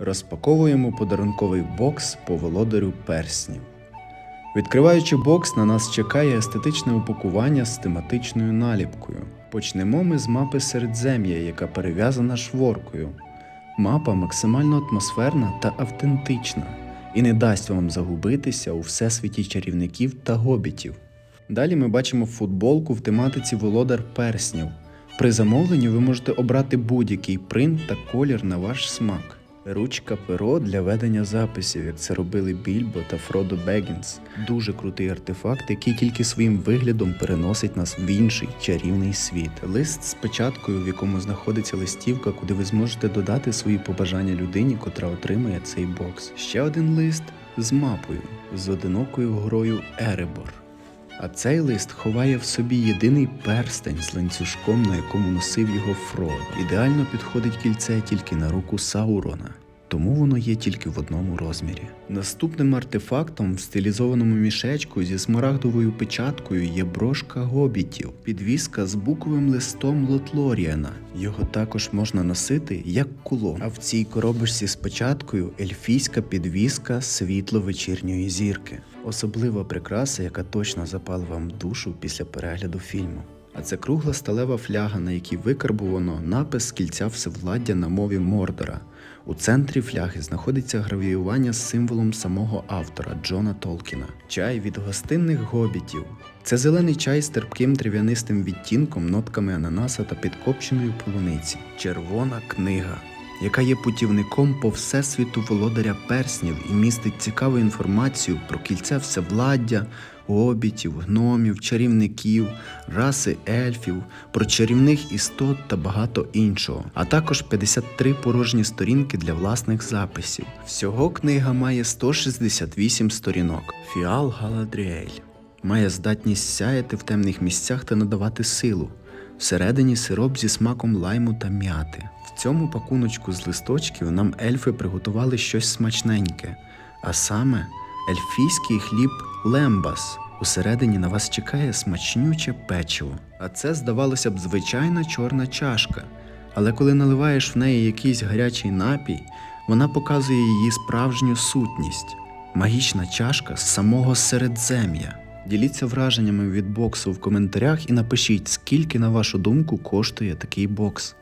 Розпаковуємо подарунковий бокс по володарю перснів. Відкриваючи бокс, на нас чекає естетичне упакування з тематичною наліпкою. Почнемо ми з мапи Середзем'я, яка перев'язана шворкою. Мапа максимально атмосферна та автентична і не дасть вам загубитися у всесвіті чарівників та гобітів. Далі ми бачимо футболку в тематиці Володар перснів. При замовленні ви можете обрати будь-який принт та колір на ваш смак. Ручка перо для ведення записів, як це робили Більбо та Фродо Бегінс. Дуже крутий артефакт, який тільки своїм виглядом переносить нас в інший чарівний світ. Лист з печаткою, в якому знаходиться листівка, куди ви зможете додати свої побажання людині, котра отримає цей бокс. Ще один лист з мапою, з одинокою грою Еребор. А цей лист ховає в собі єдиний перстень з ланцюжком, на якому носив його Фродо. Ідеально підходить кільце тільки на руку Саурона. Тому воно є тільки в одному розмірі. Наступним артефактом в стилізованому мішечку зі смарагдовою печаткою є брошка гобітів, підвіска з буковим листом Лотлоріана. Його також можна носити як кулон. А в цій коробочці з печаткою ельфійська підвіска світло вечірньої зірки. Особлива прикраса, яка точно запала вам душу після перегляду фільму. А це кругла сталева фляга, на якій викарбувано напис кільця всевладдя на мові Мордора. У центрі фляги знаходиться гравіювання з символом самого автора Джона Толкіна. Чай від гостинних гобітів. Це зелений чай з терпким трав'янистим відтінком, нотками ананаса та підкопченої полуниці. Червона книга яка є путівником по всесвіту володаря перснів і містить цікаву інформацію про кільце всевладдя, гобітів, гномів, чарівників, раси ельфів, про чарівних істот та багато іншого, а також 53 порожні сторінки для власних записів. Всього книга має 168 сторінок. Фіал Галадріель має здатність сяяти в темних місцях та надавати силу. Всередині сироп зі смаком лайму та м'яти. В цьому пакуночку з листочків нам ельфи приготували щось смачненьке, а саме ельфійський хліб лембас. Усередині на вас чекає смачнюче печиво. А це, здавалося б, звичайна чорна чашка. Але коли наливаєш в неї якийсь гарячий напій, вона показує її справжню сутність магічна чашка з самого середзем'я. Діліться враженнями від боксу в коментарях і напишіть, скільки, на вашу думку, коштує такий бокс.